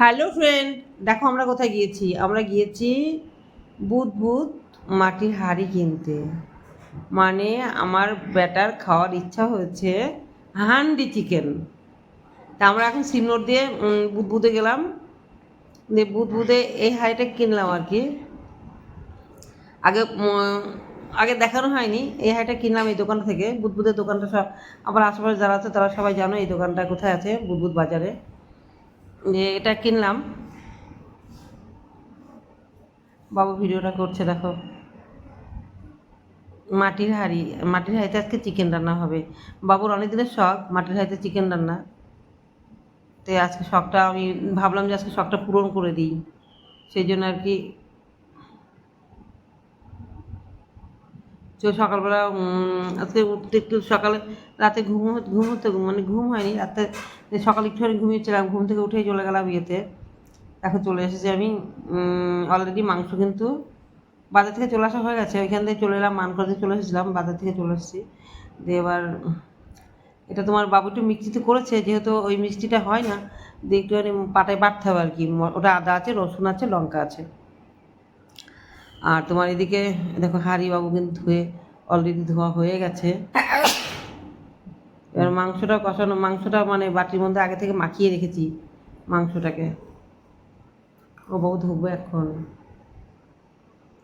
Hello friend দেখো আমরা কোথায় গিয়েছি। আমরা গিয়েছি বুধ বুধ মাটির হাঁড়ি কিনতে। মানে আমার ব্যাটার খাওয়ার ইচ্ছা হয়েছে হান্ডি চিকেন। তা আমরা এখন সিমনোর দিয়ে উম, বুধবুধে গেলাম। দিয়ে বুধবুধে এই হাঁড়িটা কিনলাম আর কি। আগে আগে দেখানো হয়নি এই হাঁড়িটা কিনলাম এই দোকান থেকে। বুধবুধের দোকানটা সব আবার আশেপাশে যারা আছে তারা সবাই জানো এই দোকানটা কোথায় আছে বুধবুধ বাজারে। যে এটা কিনলাম। বাবু ভিডিওটা করছে, দেখো। মাটির হাঁড়ি, মাটির হাঁড়িতে আজকে চিকেন রান্না হবে। বাবুর অনেক দিনের শখ, মাটির হাঁড়িতে চিকেন রান্না। তো আজকে শখটা, আমি ভাবলাম যে আজকে শখটা পূরণ করে দিই। সেই জন্য আর কি তো সকালবেলা আজকে উঠতে, একটু সকালে রাতে ঘুম ঘুম হতে মানে ঘুম হয়নি, রাতে সকালে একটুখানি ঘুমিয়েছিলাম, ঘুম থেকে উঠেই চলে গেলাম ইয়েতে। এখন চলে এসেছি আমি অলরেডি মাংস কিন্তু বাজার থেকে চলে আসা হয়ে গেছে, ওইখান থেকে চলে এলাম মান করতে চলে এসেছিলাম, বাজার থেকে চলে এসেছি। দিয়ে এবার, এটা তোমার বাবু একটু মিক্সিতে করেছে, যেহেতু ওই মিষ্টিটা হয় না, দিয়ে একটুখানি পাটায় বাটতে হবে আর কি, ওটা আদা আছে, রসুন আছে, লঙ্কা আছে। আর তোমার এদিকে দেখো হাঁড়ি বাবু কিন্তু ধুয়ে অলরেডি ধোয়া হয়ে গেছে। এবার মাংসটা কষানো, মাংসটা মানে বাটির মধ্যে আগে থেকে মাখিয়ে রেখেছি মাংসটাকে। ও বাবু ধুবো এখন।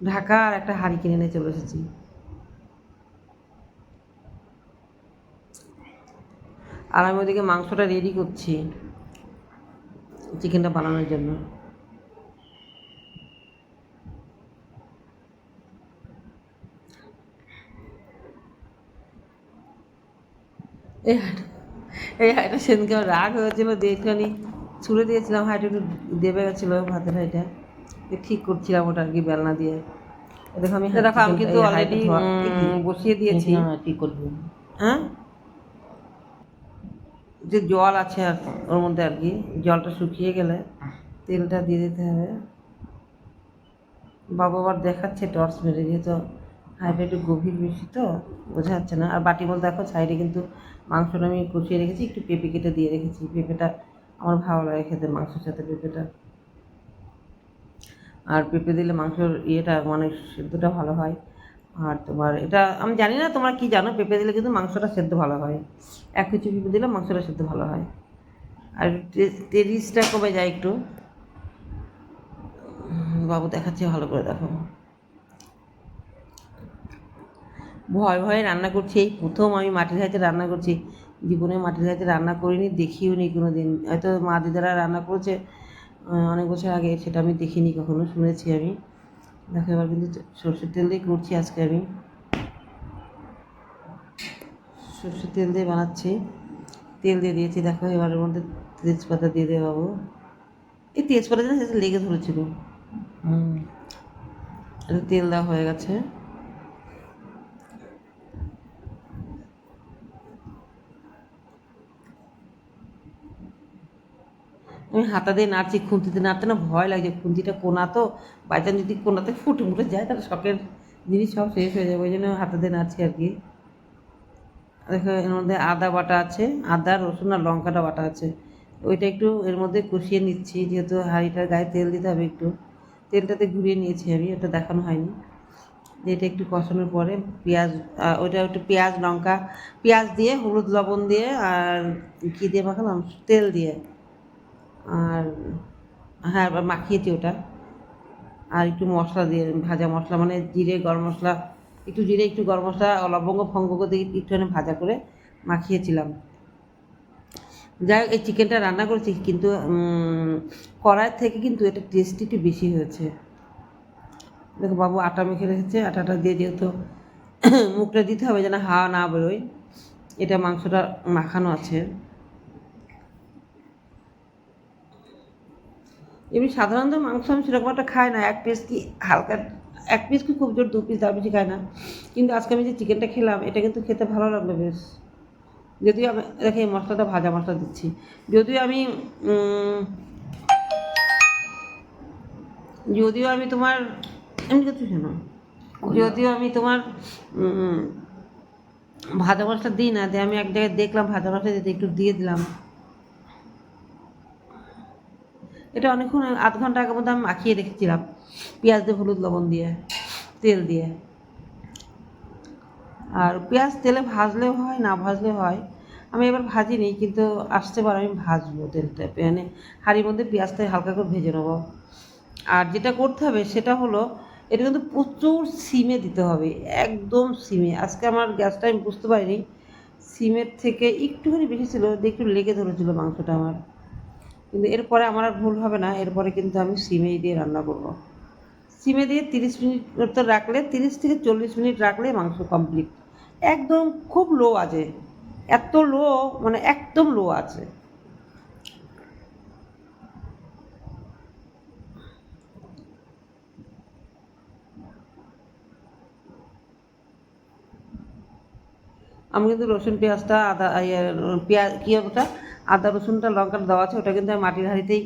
ঢাকা আর একটা হাঁড়ি কিনে নিয়ে চলে এসেছি। আর আমি ওদিকে মাংসটা রেডি করছি। চিকেনটা বানানোর জন্য এই হাঁটা এই হাঁটা সেদিনকে আমার রাগ হয়েছিল দিয়ে একটুখানি ছুঁড়ে দিয়েছিলাম হাঁটা একটু দেবে গেছিল ভাতের হাঁটা ঠিক করছিলাম ওটা আর কি বেলনা দিয়ে। দেখো আমি দেখো আমি কিন্তু অলরেডি বসিয়ে দিয়েছি। হ্যাঁ ঠিক করব। হ্যাঁ? যে জল আছে আর ওর মধ্যে আর কি জলটা শুকিয়ে গেলে তেলটা দিয়ে দিতে হবে। বাবা আবার দেখাচ্ছে টর্চ মেরে যেহেতু হাইটা একটু গভীর বেশি তো, বোঝা যাচ্ছে না। আর বাটি বল দেখো, সাইডে কিন্তু মাংসটা আমি কষিয়ে রেখেছি, একটু পেঁপে কেটে দিয়ে রেখেছি। পেঁপেটা আমার ভালো লাগে খেতে, মাংসের সাথে পেঁপেটা। আর পেঁপে দিলে মাংসের ইয়েটা মানে সেদ্ধটা ভালো হয়। আর তোমার এটা আমি জানি না তোমরা কি জানো, পেঁপে দিলে কিন্তু মাংসটা সেদ্ধ ভালো হয়। এক কিছু পেঁপে দিলে মাংসটা সেদ্ধ ভালো হয়। আর টেরিসটা কমে যায় একটু। বাবু দেখাচ্ছে ভালো করে দেখো। ভয় ভয়ে রান্না করছি। এই প্রথম আমি মাটির হাতে রান্না করছি। জীবনে মাটির হাতে রান্না করিনি, দেখিও নি কোনো দিন হয়তো মা দিদারা রান্না করেছে অনেক বছর আগে, সেটা আমি দেখিনি কখনো, শুনেছি আমি। দেখো, এবার কিন্তু সর্ষের তেল দিয়ে করছি আজকে আমি। সর্ষের তেল দিয়ে বানাচ্ছি। তেল দিয়ে দিয়েছি, দেখো এবার এর মধ্যে তেজপাতা দিয়ে দেবো বাবু এই তেজপাতা যেন সেটা লেগে ধরেছিল। হুম তেল দেওয়া হয়ে গেছে। আমি হাতা দিয়ে নাড়ছি, খুন্তিতে নাড়তে না ভয় লাগছে খুন্তিটা কোনা তো বাইচান যদি কোনাতে ফুটে মুটে যায়, তাহলে শখের জিনিস সব শেষ হয়ে যাবে, ওই জন্য হাতা দিয়ে নাড়ছি আর কি। দেখো, এর মধ্যে আদা বাটা আছে, আদা, রসুন আর লঙ্কাটা বাটা আছে। ওইটা একটু এর মধ্যে কষিয়ে নিচ্ছি, যেহেতু হাঁড়িটার গায়ে তেল দিতে হবে একটু। তেলটাতে ঘুরিয়ে নিয়েছি আমি, ওটা দেখানো হয়নি। এটা একটু কষানোর পরে পেঁয়াজ ওইটা একটু পেঁয়াজ, লঙ্কা, পেঁয়াজ দিয়ে, হলুদ লবণ দিয়ে আর কী দিয়ে মাখালাম, তেল দিয়ে। আর হ্যাঁ মাখিয়েছি ওটা। আর একটু মশলা দিয়ে, ভাজা মশলা মানে জিরে, গরম মশলা, একটু জিরে, একটু গরম মশলা, লবঙ্গ ফঙ্গ দিয়ে একটুখানি ভাজা করে মাখিয়েছিলাম। যাই হোক, এই চিকেনটা রান্না করেছি, কিন্তু কড়াইয়ের থেকে কিন্তু এটা টেস্ট একটু বেশি হয়েছে। দেখো বাবু আটা মেখে রেখেছে, আটাটা দিয়ে যেহেতু মুখটা দিতে হবে যেন হাওয়া না বেরোয়, এটা মাংসটা মাখানো আছে। এমনি সাধারণত মাংস আমি সেরকম একটা খাই না। এক পিস কি হালকা এক পিস কি খুব জোর দু পিস তার বেশি খাই না। কিন্তু আজকে আমি যে চিকেনটা খেলাম এটা কিন্তু খেতে ভালো লাগল বেশ। যদিও আমি দেখে এই মশলাটা ভাজা মশলা দিচ্ছি। যদিও আমি যদিও আমি তোমার এমনি কিছু শোনো যদিও আমি তোমার ভাজা মশলা দিই না দিয়ে আমি এক জায়গায় দেখলাম ভাজা মশলা দিতে একটু দিয়ে দিলাম। এটা অনেকক্ষণ, আধ ঘণ্টা আগের মধ্যে আমি মাখিয়ে রেখেছিলাম। পেঁয়াজ দিয়ে হলুদ লবণ দিয়ে, তেল দিয়ে। আর পেঁয়াজ তেলে ভাজলেও হয়, না ভাজলে হয়। আমি এবার ভাজিনি, কিন্তু আসতে পারো আমি ভাজবো তেলটা। মানে হাঁড়ির মধ্যে পেঁয়াজটা হালকা করে ভেজে নেব। আর যেটা করতে হবে সেটা হলো, এটা কিন্তু প্রচুর সিমে দিতে হবে, একদম সিমে। আজকে আমার গ্যাসটা আমি বুঝতে পারিনি, সিমের থেকে একটুখানি বেশি ছিল একটু লেগে ধরেছিল মাংসটা আমার। কিন্তু এরপরে আমার আর ভুল হবে না এরপরে কিন্তু আমি সিমেই দিয়ে রান্না করব। সিমে দিয়ে তিরিশ মিনিট তো রাখলে তিরিশ থেকে চল্লিশ মিনিট রাখলে মাংস কমপ্লিট একদম খুব লো আছে। এত লো মানে একদম লো আছে। আমি কিন্তু রসুন পেঁয়াজটা আদা ইয়ে, পেঁয়াজ কী ওটা? আদা, রসুনটা লঙ্কাটা দেওয়া আছে, ওটা কিন্তু আমি মাটির হাঁড়িতেই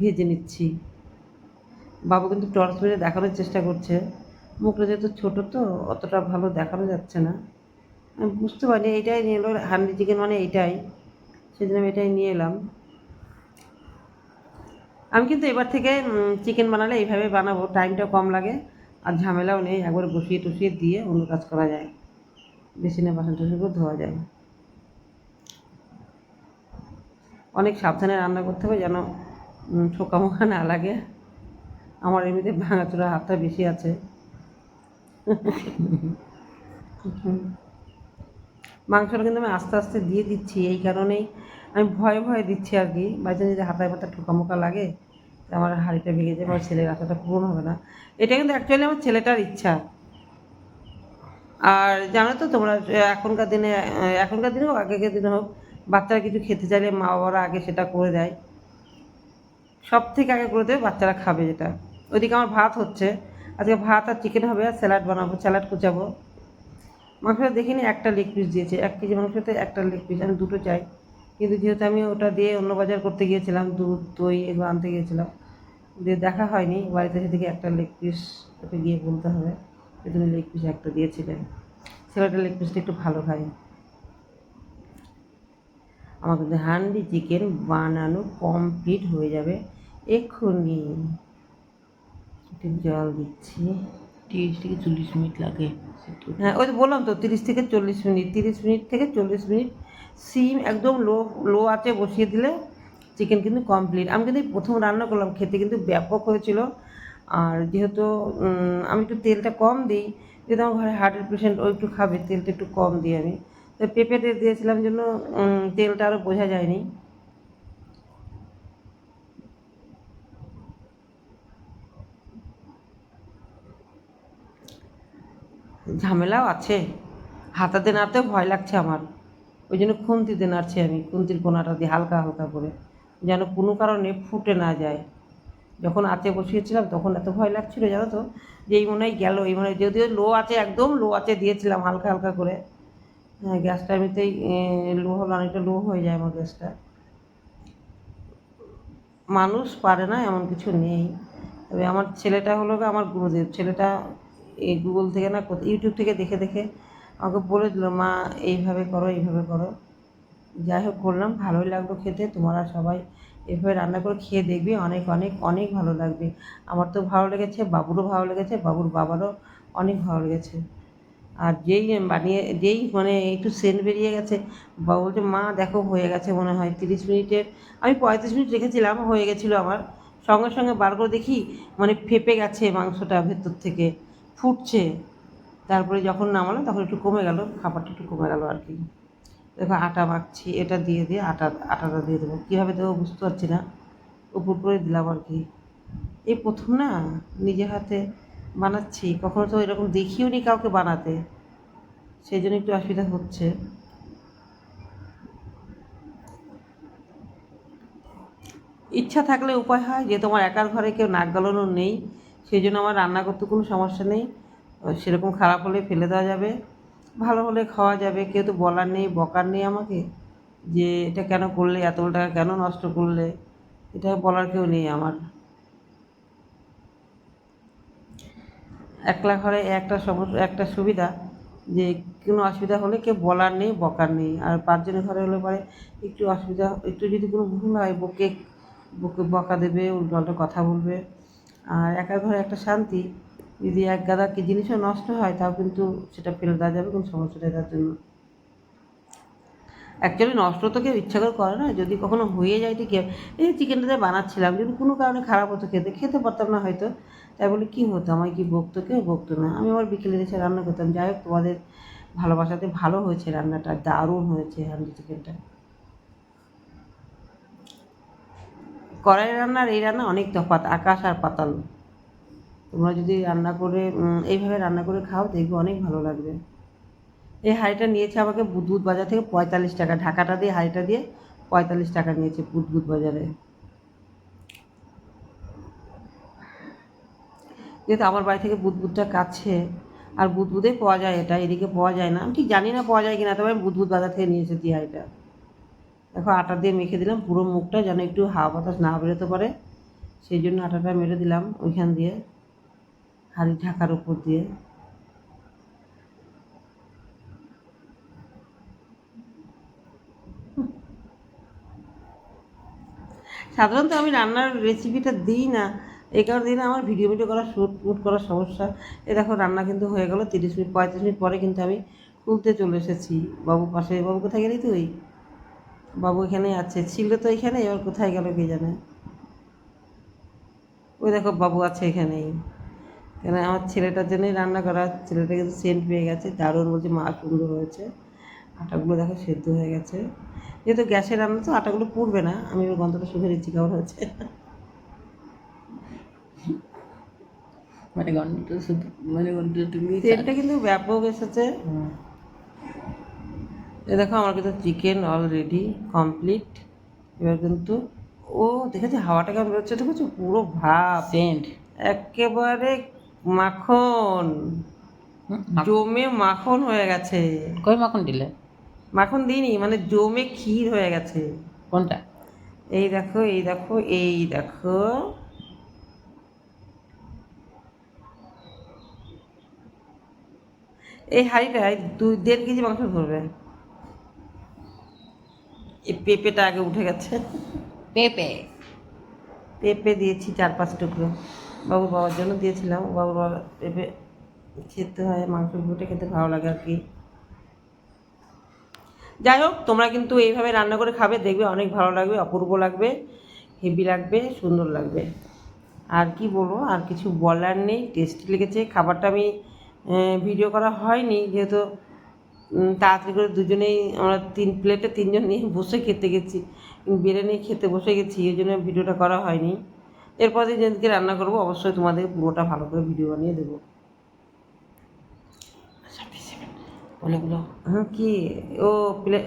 ভেজে নিচ্ছি। বাবু কিন্তু টর্চ মেরে দেখানোর চেষ্টা করছে। মুখটা যেহেতু ছোটো তো, অতটা ভালো দেখানো যাচ্ছে না। আমি বুঝতে পারিনি, এইটাই নিয়ে এলো হান্ডি চিকেন মানে এইটাই। সেদিন আমি এটাই নিয়ে এলাম। আমি কিন্তু এবার থেকে চিকেন বানালে এইভাবে বানাবো টাইমটা কম লাগে। আর ঝামেলাও নেই, একবার বসিয়ে টসিয়ে দিয়ে অন্য কাজ করা যায়। বেসিনে বাসন টাসন করে ধোয়া যায়। অনেক সাবধানে রান্না করতে হবে যেন ঠোকামোকা না লাগে। আমার এমনিতে ভাঙাচোরা হাতটা বেশি আছে। মাংসটা কিন্তু আমি আস্তে আস্তে দিয়ে দিচ্ছি, এই কারণেই আমি ভয়ে ভয়ে দিচ্ছি আর কি। বাইচান্স যদি হাতায় পাতা ঠোকামোকা লাগে আমার হাঁড়িটা ভেঙে যাবে, আমার ছেলের আশাটা পূরণ হবে না। এটা কিন্তু অ্যাকচুয়ালি আমার ছেলেটার ইচ্ছা। আর জানো তো তোমরা, এখনকার দিনে এখনকার দিনে হোক আগেকার দিনে হোক বাচ্চারা কিছু খেতে চাইলে মা বাবারা আগে সেটা করে দেয়। সব থেকে আগে করে দেবে, বাচ্চারা খাবে যেটা। ওইদিকে আমার ভাত হচ্ছে। আজকে ভাত আর চিকেন হবে আর স্যালাড বানাবো স্যালাড কুচাবো। মাংসটা দেখিনি, একটা লেগ পিস দিয়েছে। এক কেজি মাংসতে একটা লেগ পিস আমি দুটো চাই। কিন্তু যেহেতু আমি ওটা দিয়ে অন্য বাজার করতে গিয়েছিলাম, দুধ, দই এগুলো আনতে গিয়েছিলাম। দিয়ে দেখা হয়নি, বাড়িতে সেদিকে একটা লেগ পিস ওকে গিয়ে বলতে হবে যে, তুমি লেগ পিস একটা দিয়েছিলেন ছেলেটা লেগ পিসটা একটু ভালো খায়। কিন্তু হান্ডি চিকেন বানানো কমপ্লিট হয়ে যাবে। এক্ষুনি। একটু জল দিচ্ছি। তিরিশ থেকে চল্লিশ মিনিট লাগে। হ্যাঁ ওই তো বললাম তো তিরিশ থেকে চল্লিশ মিনিট তিরিশ মিনিট থেকে চল্লিশ মিনিট সিম একদম লো লো আছে বসিয়ে দিলে চিকেন কিন্তু কমপ্লিট। আমি কিন্তু প্রথম রান্না করলাম খেতে কিন্তু ব্যাপক হয়েছিল। আর যেহেতু আমি একটু তেলটা কম দিই যেহেতু আমার ঘরে হার্টের পেশেন্ট ও একটু খাবে তেলটা একটু কম দিই আমি। তো পেঁপে তেল দিয়েছিলাম জন্য তেলটা আরও বোঝা যায়নি। ঝামেলাও আছে। হাতাতে নাড়তে ভয় লাগছে আমার। ওই জন্য খুন্তিতে নাড়ছি আমি, খুন্তির কোনাটা দিয়ে হালকা হালকা করে। যেন কোনো কারণে ফুটে না যায়। যখন আঁচে বসিয়েছিলাম তখন এত ভয় লাগছিল জানো তো, যে এই মনে হয় গেল, এই মনে হয় যদিও লো আছে একদম লো আছে দিয়েছিলাম হালকা হালকা করে। হ্যাঁ গ্যাসটা এমনিতেই লো হলো অনেকটা লো হয়ে যায় আমার গ্যাসটা। মানুষ পারে না এমন কিছু নেই। তবে আমার ছেলেটা হলো আমার গুরুদেব। ছেলেটা এই গুগল থেকে না ইউটিউব থেকে দেখে দেখে আমাকে বলে দিল, মা, এইভাবে করো এইভাবে করো। যাই হোক করলাম ভালোই লাগল খেতে, তোমরা সবাই এভাবে রান্না করে খেয়ে দেখবে, অনেক অনেক অনেক ভালো লাগবে। আমার তো ভালো লেগেছে, বাবুরও ভালো লেগেছে, বাবুর বাবারও অনেক ভালো লেগেছে। আর যেই বানিয়ে, যেই মানে একটু সেন্ট বেরিয়ে গেছে বাবু বলছে, মা, দেখো, হয়ে গেছে মনে হয়। তিরিশ মিনিটের, আমি পঁয়ত্রিশ মিনিট রেখেছিলাম, হয়ে গেছিল আমার। সঙ্গে সঙ্গে বার করে দেখি মানে ফেপে গেছে মাংসটা ভেতর থেকে, ফুটছে। তারপরে যখন নামালাম তখন একটু কমে গেল, খাবারটা একটু কমে গেল আর কি। দেখো, আটা মাখছি, এটা দিয়ে দিয়ে আটা, আটাটা দিয়ে দেবো। কীভাবে দেবো বুঝতে পারছি না। উপর করে দিলাম আর কি। এই প্রথম না নিজের হাতে বানাচ্ছি, কখনো তো এরকম দেখিও নি কাউকে বানাতে। সেই জন্য একটু অসুবিধা হচ্ছে। ইচ্ছা থাকলে উপায় হয় যে তোমার একার ঘরে কেউ নাক গলানো নেই, সেই জন্য আমার রান্না করতে কোনো সমস্যা নেই। সেরকম খারাপ হলে ফেলে দেওয়া যাবে, ভালো হলে খাওয়া যাবে। কেউ তো বলার নেই, বকার নেই আমাকে যে এটা কেন করলে, এত টাকা কেন নষ্ট করলে, এটা বলার কেউ নেই আমার। একলা ঘরে একটা একটা সুবিধা যে কোনো অসুবিধা হলে কেউ বলার নেই, বকার নেই। আর পাঁচজনের ঘরে হলে পরে একটু অসুবিধা, একটু যদি কোনো ভুল হয়, বকে বকে বকা দেবে উল্টো কথা বলবে। আর একার ঘরে একটা শান্তি, যদি এক গাদা কি জিনিসও নষ্ট হয়, তাও কিন্তু সেটা ফেলে দেওয়া যাবে কোনো সমস্যা নেই তার জন্য। অ্যাকচুয়ালি নষ্ট তো কেউ ইচ্ছা করে করে না, যদি কখনো হয়ে যায় ঠিক আছে। এই চিকেনটা যে বানাচ্ছিলাম, যদি কোনো কারণে খারাপ হতো খেতে খেতে পারতাম না হয়তো। তাই বলে, কী হতো? আমায় কি বকতো? কেউ বকতো না। আমি আবার বিকেলে এসে রান্না করতাম। যাই হোক, তোমাদের ভালোবাসাতে ভালো হয়েছে রান্নাটা, দারুণ হয়েছে হান্ডি চিকেনটা কড়াই রান্নার এই রান্না অনেক তফাৎ, আকাশ আর পাতাল। তোমরা যদি রান্না করে এইভাবে রান্না করে খাও, দেখবে অনেক ভালো লাগবে। এই হাঁড়িটা নিয়েছে আমাকে বুধবুধ বাজার থেকে পঁয়তাল্লিশ টাকা। ঢাকাটা দিয়ে হাঁড়িটা দিয়ে পঁয়তাল্লিশ টাকা নিয়েছে বুধবুধ বাজারে। যেহেতু আমার বাড়ি থেকে বুধবুধটা কাছে, আর বুধবুধেই পাওয়া যায় এটা, এদিকে পাওয়া যায় না। আমি ঠিক জানি না পাওয়া যায় কিনা, তবে আমি বুধবুধ বাজার থেকে নিয়ে এসেছি হাঁড়িটা। দেখো, আটা দিয়ে মেখে দিলাম, পুরো মুখটা যেন একটু হাওয়া বাতাস না বেরোতে পারে। সেই জন্য আটাটা মেরে দিলাম ওইখান দিয়ে, হাঁড়ি ঢাকার উপর দিয়ে। সাধারণত আমি রান্নার রেসিপিটা দিই না। এই কারণে দিই না আমার ভিডিও ভিডিও করা শ্যুট ফুট করার সমস্যা। এ দেখো, রান্না কিন্তু হয়ে গেলো। তিরিশ মিনিট, পঁয়ত্রিশ মিনিট পরে কিন্তু আমি তুলতে চলে এসেছি। বাবু পাশে, বাবু কোথায় গেলি তুই? বাবু এখানে আছে। ছিল তো এখানে, এবার কোথায় গেল কে জানে? ওই দেখো, বাবু আছে এখানেই। কেন, আমার ছেলেটার জন্যই রান্না করা। ছেলেটা কিন্তু সেন্ট পেয়ে গেছে। দারুণ বলছে, মা সুন্দর হয়েছে। আটাগুলো দেখো সেদ্ধ হয়ে গেছে। যেহেতু গ্যাসে রান্না তো আটাগুলো পুড়বে না। আমি ওর গন্ধটা শুকে দিচ্ছি কেমন হচ্ছে মানে গন্ধটা শুধু মানে গন্ধটা তুমি তেলটা কিন্তু ব্যাপক এসেছে। এ দেখো আমার কিন্তু চিকেন অলরেডি কমপ্লিট এবার কিন্তু ও দেখেছি হাওয়াটা কেমন বেরোচ্ছে দেখেছ? পুরো ভাব। সেন্ট। একেবারে মাখন। জমে মাখন হয়ে গেছে। কই মাখন দিলে? মাখন দিইনি মানে জমে ক্ষীর হয়ে গেছে। কোনটা? এই দেখো এই দেখো এই দেখো। এই হাঁড়িটায় দুই দেড় কেজি মাংস ধরবে। এই পেঁপেটা আগে উঠে গেছে। পেঁপে? পেঁপে দিয়েছি চার পাঁচ টুকরো। বাবুর বাবার জন্য দিয়েছিলাম। বাবুর বাবা পেঁপে খেতে হয় মাংস ঘুটে খেতে ভালো লাগে আর কি। যাই হোক, তোমরা কিন্তু এইভাবে রান্না করে খাবে, দেখবে অনেক ভালো লাগবে, অপূর্ব লাগবে, হেভি লাগবে, সুন্দর লাগবে। আর কি বলব, আর কিছু বলার নেই টেস্টি লেগেছে। খাবারটা আমি ভিডিও করা হয়নি, যেহেতু তাড়াতাড়ি করে দুজনেই, আমরা তিন প্লেটে তিনজন নিয়ে বসে খেতে গেছি নিয়ে খেতে বসে গেছি, এই জন্য ভিডিওটা করা হয়নি। এরপর যেদিনকে রান্না করব, অবশ্যই তোমাদের পুরোটা ভালো করে ভিডিও বানিয়ে দেবো। বলো হ্যাঁ কি? ও প্লে